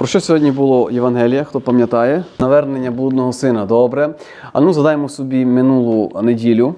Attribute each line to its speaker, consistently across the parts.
Speaker 1: Про що сьогодні було Євангелія, хто пам'ятає? Навернення блудного сина. Добре. А ну згадаємо собі минулу неділю.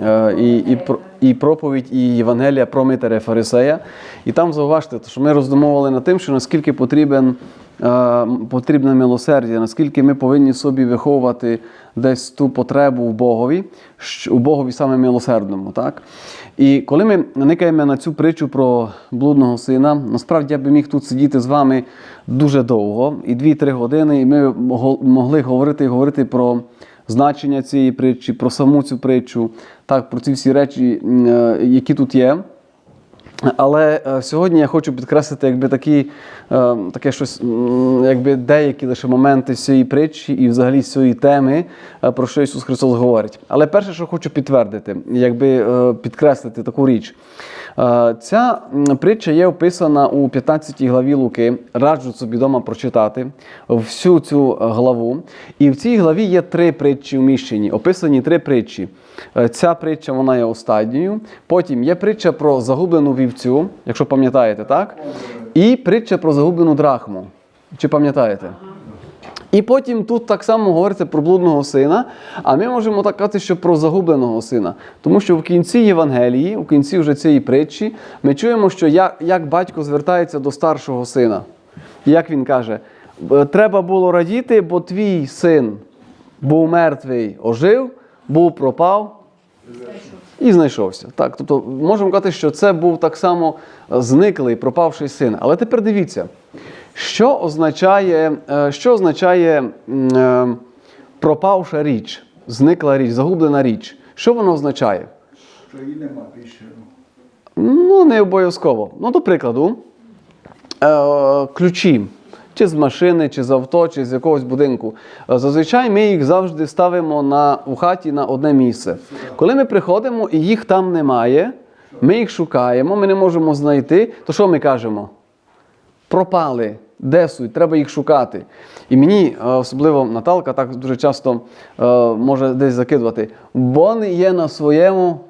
Speaker 1: е, І, і, і проповідь, і Євангелія про Митаря Фарисея. І там зауважте, що ми роздумовували над тим, що наскільки потрібен, потрібне милосердя, наскільки ми повинні собі виховувати десь ту потребу в Богові, у Богові саме милосердному. Так? І коли ми никаємо на цю притчу про блудного сина, насправді я би міг тут сидіти з вами дуже довго, і 2-3 години, і ми могли говорити і говорити про значення цієї притчі, про саму цю притчу, так, про ці всі речі, е, які тут є. Але е, сьогодні я хочу підкреслити якби такі, е, таке щось, якби деякі лише моменти з цієї притчі і взагалі з цієї теми, е, про що Ісус Христос говорить. Але перше, що хочу підтвердити, якби підкреслити таку річ. Ця притча є описана у 15 главі Луки. Раджу собі вдома прочитати всю цю главу. І в цій главі є три притчі вміщені, описані три притчі. Е, Ця притча вона є останньою. Потім є притча про загублену вівцю, якщо пам'ятаєте, так? І притча про загублену драхму. Чи пам'ятаєте? І потім тут так само говориться про блудного сина, а ми можемо так казати, що про загубленого сина. Тому що в кінці Євангелії, у кінці вже цієї притчі, ми чуємо, що як, як батько звертається до старшого сина. І Як він каже, «Е, треба було радіти, бо твій син був мертвий, ожив, був пропав, і знайшовся. Так, тобто можемо казати, що це був так само е, зниклий, пропавший син. Але тепер дивіться, що означає, е, що означає е, пропавша річ, зникла річ, загублена річ. Що воно означає?
Speaker 2: Що її нема більше.
Speaker 1: Ну, не обов'язково. Ну, до прикладу, ключі. Чи з машини, чи з авто, чи з якогось будинку. Е, Зазвичай ми їх завжди ставимо на, у хаті на одне місце. Коли ми приходимо і їх там немає, ми їх шукаємо, ми не можемо знайти, то що ми кажемо? Пропали, де суть, треба їх шукати. І мені, е, особливо Наталка, так дуже часто е, може десь закидувати, бо не є на своєму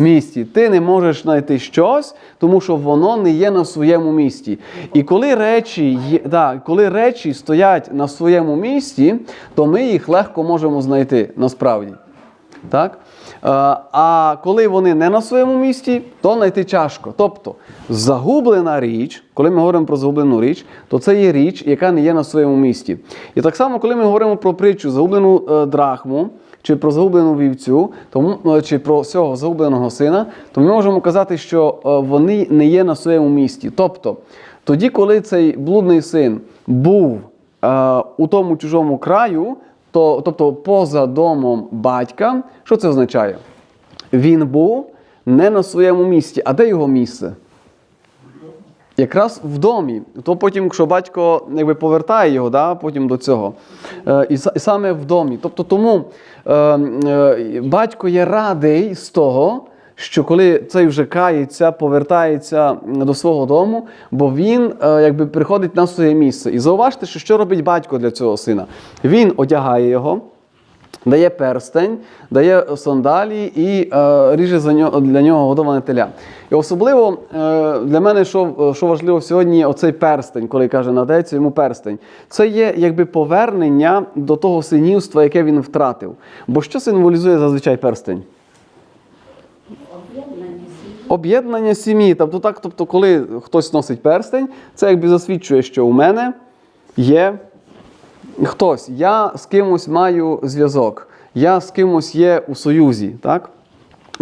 Speaker 1: місці. Ти не можеш знайти щось, тому що воно не є на своєму місці. І коли речі, є, да, коли речі стоять на своєму місці, то ми їх легко можемо знайти насправді. Так? Е, А коли вони не на своєму місці, то знайти тяжко. Тобто загублена річ, коли ми говоримо про загублену річ, то це є річ, яка не є на своєму місці. І так само, коли ми говоримо про притчу загублену е, драхму, чи про загублену вівцю, тому, е, чи про цього загубленого сина, то ми можемо казати, що е, вони не є на своєму місці. Тобто, тоді, коли цей блудний син був е, у тому чужому краю, то, тобто поза домом батька, що це означає? Він був не на своєму місці. А де його місце? Якраз в домі. То потім, якщо батько якби, повертає його, да, потім до цього. Е, і, і саме в домі. Тобто тому е, е, батько є радий з того, що коли цей вже кається, повертається до свого дому, бо він е, якби приходить на своє місце. І зауважте, що, що робить батько для цього сина. Він одягає його. Дає перстень, дає сандалі і е, ріже за нього, для нього годоване теля. І особливо е, для мене, що, що важливо сьогодні, оцей перстень, коли каже, надається йому перстень. Це є якби повернення до того синівства, яке він втратив. Бо що символізує зазвичай перстень? Об'єднання сім'ї. Тобто, так, тобто, коли хтось носить перстень, це якби засвідчує, що у мене є хтось, я з кимось маю зв'язок, я з кимось є у союзі. так?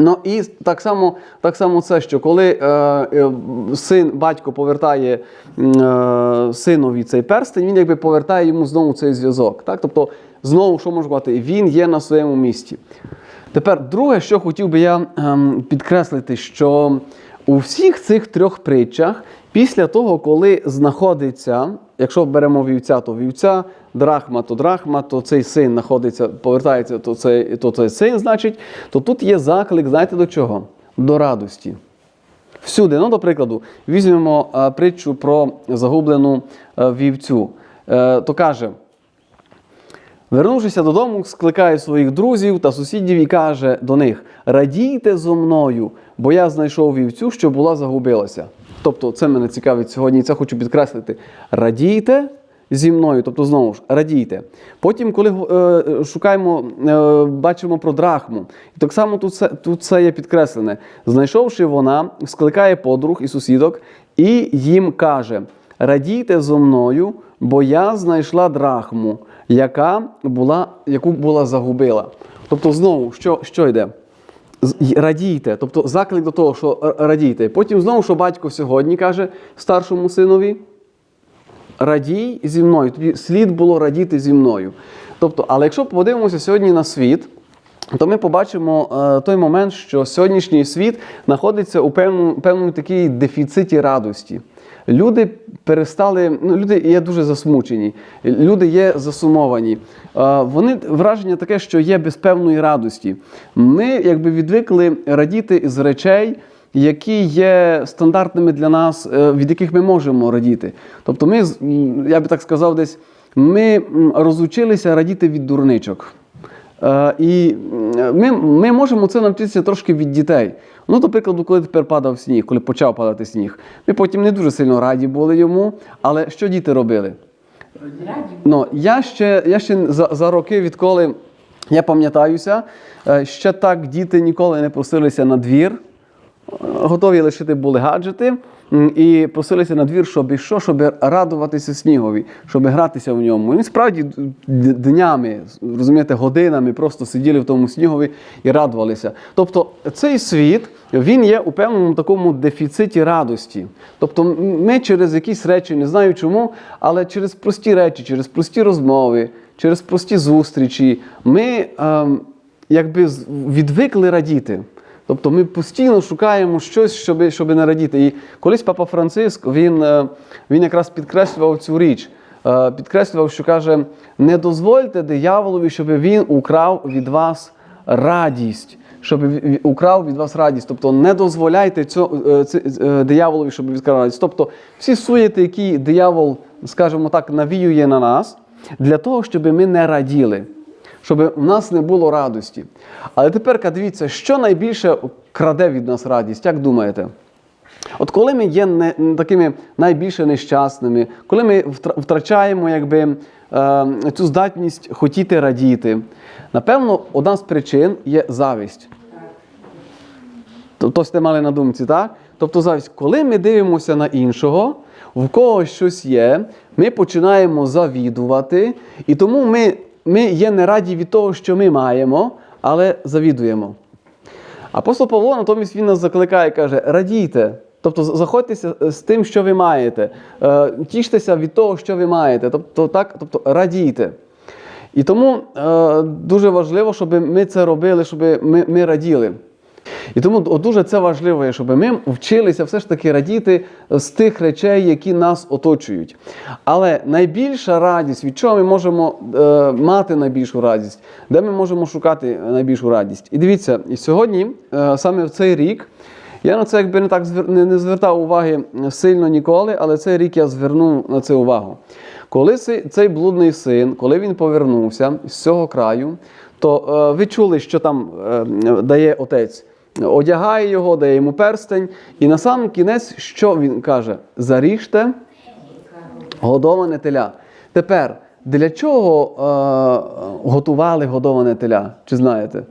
Speaker 1: Ну і так само, так само це, що коли е, е, син, батько повертає е, синові цей перстень, він якби повертає йому знову цей зв'язок. Так? Тобто, знову, що можу сказати, він є на своєму місці. Тепер, друге, що хотів би я ем, підкреслити, що у всіх цих трьох притчах, після того, коли знаходиться, якщо беремо вівця, то вівця, драхма, то драхма, то цей син знаходиться, повертається, то цей, то цей син, значить, то тут є заклик, знаєте до чого? До радості. Всюди, ну, до прикладу, візьмемо е, притчу про загублену е, вівцю. Е, то каже. Вернувшися додому, скликає своїх друзів та сусідів і каже до них: Радійте зо мною, бо я знайшов вівцю, що була загубилася. Тобто, це мене цікавить сьогодні, і це хочу підкреслити. Радійте, зі мною, тобто знову ж радійте. Потім, коли е, шукаємо, е, бачимо про драхму, і так само тут це, тут це є підкреслене. Знайшовши вона, скликає подруг і сусідок і їм каже: Радійте зо мною, бо я знайшла драхму, яка була, яку була загубила. Тобто, знову, що, що йде? Радійте, тобто заклик до того, що радійте. Потім знову, що батько сьогодні каже старшому синові: радій зі мною. Тобі слід було радіти зі мною. Тобто, але якщо подивимося сьогодні на світ, то ми побачимо е, той момент, що сьогоднішній світ знаходиться у певному, певному такій дефіциті радості. Люди перестали, ну люди є дуже засмучені, люди є засумовані. Вони враження таке, що є без певної радості. Ми якби відвикли радіти з речей, які є стандартними для нас, е, від яких ми можемо радіти. Тобто, ми, я би так сказав, десь ми розучилися радіти від дурничок. Е, І ми, ми можемо це навчитися трошки від дітей. Ну, до прикладу, коли тепер падав сніг, коли почав падати сніг. Ми потім не дуже сильно раді були йому. Але що діти робили? Ну, я ще, я ще за, за роки, відколи я пам'ятаюся, е, ще так діти ніколи не просилися на двір. Е, Готові лишити були гаджети і просилися на двір, щоб що, щоб радуватися снігові, щоб гратися в ньому. І справді днями, розумієте, годинами просто сиділи в тому снігові і радувалися. Тобто цей світ він є у певному такому дефіциті радості. Тобто ми через якісь речі, не знаю чому, але через прості речі, через прості розмови, через прості зустрічі, ми ем, якби відвикли радіти. Тобто ми постійно шукаємо щось, щоб, щоб не радіти. І колись папа Франциск він, е, він якраз підкреслював цю річ. Е, Підкреслював, що каже: не дозвольте дияволові, щоб він украв від вас радість. Щоб украв від вас радість. Тобто не дозволяйте е, дияволові, щоб відкрав радість. Тобто всі суєти, які диявол, скажімо так, навіює на нас, для того, щоб ми не раділи щоб в нас не було радості. Але тепер дивіться, що найбільше краде від нас радість, як думаєте? От коли ми є не, такими найбільше нещасними, коли ми втрачаємо якби, е, цю здатність хотіти радіти, напевно, одна з причин є завість. Тобто сте мали на думці, так? Тобто завість, коли ми дивимося на іншого, в когось щось є, ми починаємо завідувати, і тому ми, ми є не раді від того, що ми маємо, але завідуємо. Апостол Павло натомість він нас закликає, каже: радійте. Тобто заходьтеся з тим, що ви маєте, Е, тіштеся від того, що ви маєте. Тобто, так, тобто радійте. І тому е, дуже важливо, щоб ми це робили, щоб ми, ми раділи. І тому дуже це важливо, щоб ми вчилися все ж таки радіти з тих речей, які нас оточують. Але найбільша радість, від чого ми можемо е, мати найбільшу радість, де ми можемо шукати найбільшу радість? І дивіться, і сьогодні, е, саме в цей рік, я на це якби не так не, не звертав уваги сильно ніколи, але цей рік я звернув на це увагу. Коли цей блудний син, коли він повернувся з цього краю, то е, ви чули, що там е, дає отець. Одягає його, дає йому перстень, і на сам кінець, що він каже? Заріжте годоване теля. Тепер, для чого е, готували годоване теля? Чи знаєте?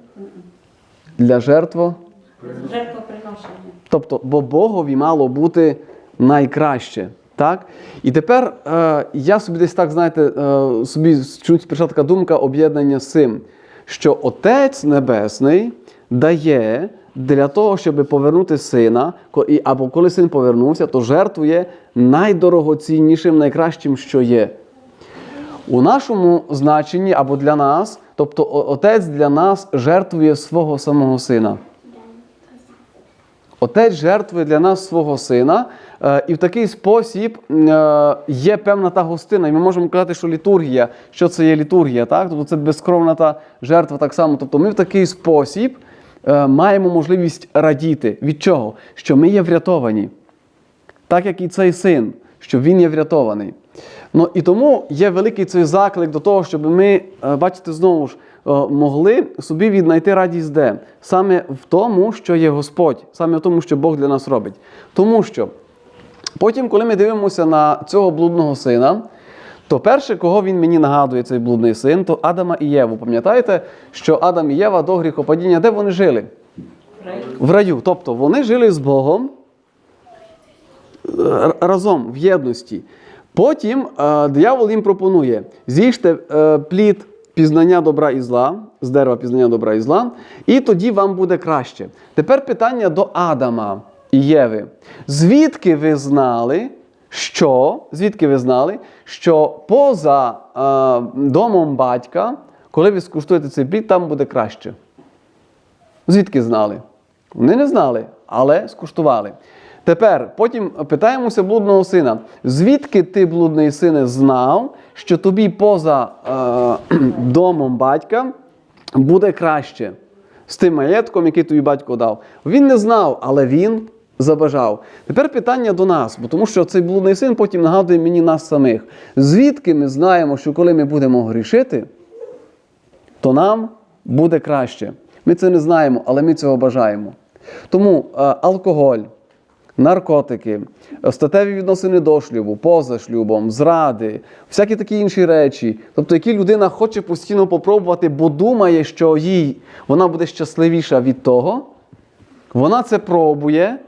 Speaker 1: Для жертво.
Speaker 3: Жертвоприношення.
Speaker 1: Тобто, бо Богові мало бути найкраще. Так? І тепер е, я собі десь так, знаєте, е, собі чуть прийшла така думка об'єднання з цим, що Отець Небесний дає для того, щоб повернути сина, або коли син повернувся, то жертвує найдорогоціннішим, найкращим, що є. У нашому значенні або для нас, тобто Отець для нас жертвує свого самого сина. Отець жертвує для нас свого сина, е, і в такий спосіб е, є певна та гостина. І ми можемо казати, що літургія, що це є літургія, так? Тобто це безкровна та жертва так само. Тобто ми в такий спосіб маємо можливість радіти. Від чого? Що ми є врятовані. Так як і цей син, що він є врятований. Ну і тому є великий цей заклик до того, щоб ми, е, бачите, знову ж е, могли собі віднайти радість де? Саме в тому, що є Господь, саме в тому, що Бог для нас робить. Тому що потім, коли ми дивимося на цього блудного сина, То перше, кого він мені нагадує, цей блудний син, то Адама і Єву. Пам'ятаєте, що Адам і Єва до гріхопадіння, де вони жили? В раю. Тобто вони жили з Богом е, разом в єдності. Потім е, диявол їм пропонує: з'їжте е, плід пізнання добра і зла, з дерева пізнання добра і зла, і тоді вам буде краще. Тепер питання до Адама і Єви. Звідки ви знали, що, звідки ви знали, що поза е, домом батька, коли ви скуштуєте цей плід, там буде краще? Звідки знали? Вони не знали, але скуштували. Тепер потім питаємося блудного сина: звідки ти, блудний сине, знав, що тобі поза е, домом батька буде краще з тим маєтком, який тобі батько дав? Він не знав, але він забажав. Тепер питання до нас, бо тому що цей блудний син потім нагадує мені нас самих. Звідки ми знаємо, що коли ми будемо грішити, то нам буде краще. Ми це не знаємо, але ми цього бажаємо. Тому е, алкоголь, наркотики, статеві відносини до шлюбу, поза шлюбом, зради, всякі такі інші речі, тобто які людина хоче постійно попробувати, бо думає, що їй вона буде щасливіша від того, вона це пробує,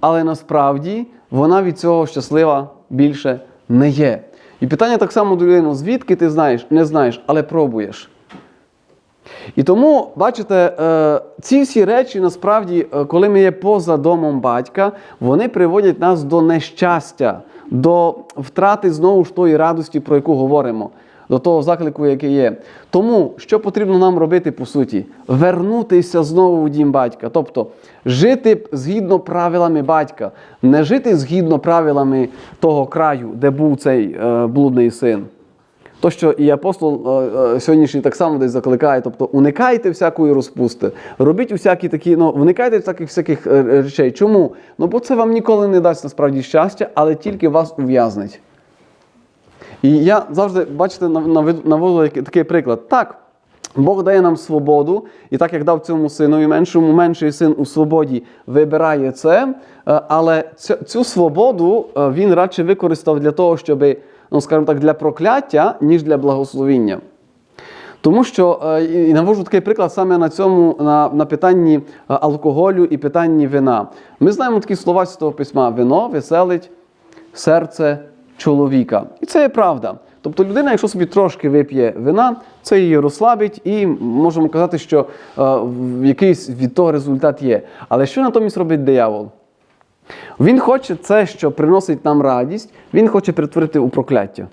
Speaker 1: але насправді вона від цього щаслива більше не є. І питання так само до людини, звідки ти знаєш, не знаєш, але пробуєш. І тому, бачите, е, ці всі речі насправді, е, коли ми є поза домом батька, вони приводять нас до нещастя, до втрати знову ж тої радості, про яку говоримо, до того заклику, який є. Тому що потрібно нам робити по суті? Вернутися знову в дім батька, тобто жити згідно правилами батька, не жити згідно правилами того краю, де був цей е, блудний син. То, що і апостол е, е, сьогоднішній так само десь закликає, тобто уникайте всякої розпусти, робіть усякі такі, ну уникайте всяких всяких е, речей. Чому? Ну бо це вам ніколи не дасть насправді щастя, але тільки вас ув'язнить. І я завжди, бачите, нав- наведу наводжу який- такий приклад. Так, Бог дає нам свободу, і так як дав цьому синові меншому, менший син у свободі вибирає це, е, але цю, свободу е, він радше використав для того, щоб, ну скажімо так, для прокляття, ніж для благословіння. Тому що е, і навожу такий приклад саме на цьому на, на питанні алкоголю і питанні вина. Ми знаємо такі слова з того письма: вино веселить серце чоловіка. І це є правда. Тобто людина, якщо собі трошки вип'є вина, це її розслабить, і можемо казати, що е, якийсь від того результат є. Але що натомість робить диявол? Він хоче це, що приносить нам радість, він хоче перетворити у прокляття.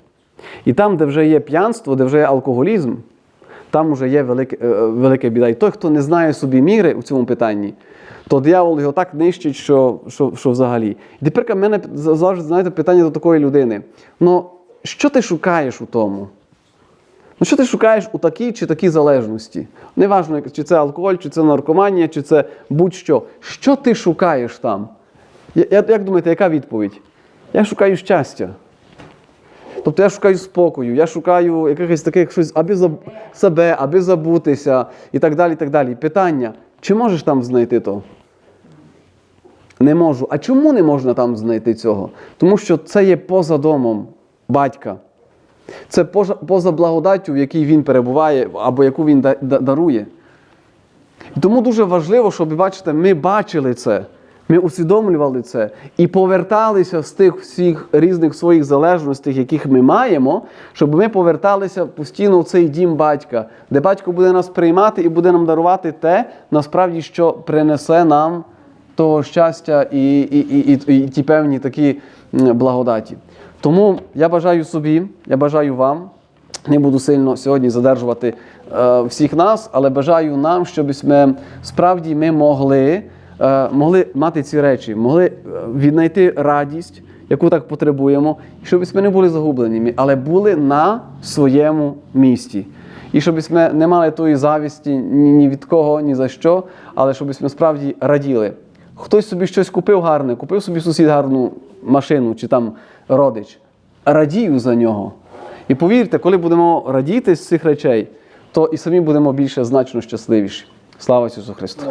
Speaker 1: І там, де вже є п'янство, де вже є алкоголізм, там вже є велике, е, велика біда. І той, хто не знає собі міри у цьому питанні, то диявол його так нищить, що, що, що взагалі. Тепер в мене завжди знаєте, питання до такої людини: ну, що ти шукаєш у тому? Ну, що ти шукаєш у такій чи такій залежності? Неважно, чи це алкоголь, чи це наркоманія, чи це будь-що. Що ти шукаєш там? Я- Як думаєте, яка відповідь? Я шукаю щастя. Тобто я шукаю спокою, я шукаю якихось таких щось, аби заб... себе, аби забутися і так далі. так далі. Питання: чи можеш там знайти то? Не можу. А чому не можна там знайти цього? Тому що це є поза домом батька. Це поза, благодаттю, в якій він перебуває, або яку він да- да- дарує. І тому дуже важливо, щоб, бачите, ми бачили це, ми усвідомлювали це і поверталися з тих всіх різних своїх залежностей, яких ми маємо, щоб ми поверталися постійно в цей дім батька, де батько буде нас приймати і буде нам дарувати те, насправді, що принесе нам того щастя і, і, і, і, і ті певні такі благодаті. Тому я бажаю собі, я бажаю вам. Не буду сильно сьогодні задержувати е, всіх нас, але бажаю нам, щоб ми справді ми могли, могли мати ці речі, могли е, віднайти радість, яку так потребуємо, і щоб ми не були загублені, але були на своєму місці. І щоб ми не мали тої завісті ні, від кого, ні за що, але щоб ми справді раділи. Хтось собі щось купив гарне, купив собі сусід гарну машину чи там родич. Радію за нього. І повірте, коли будемо радіти з цих речей, то і самі будемо більше значно щасливіші. Слава Ісусу Христу!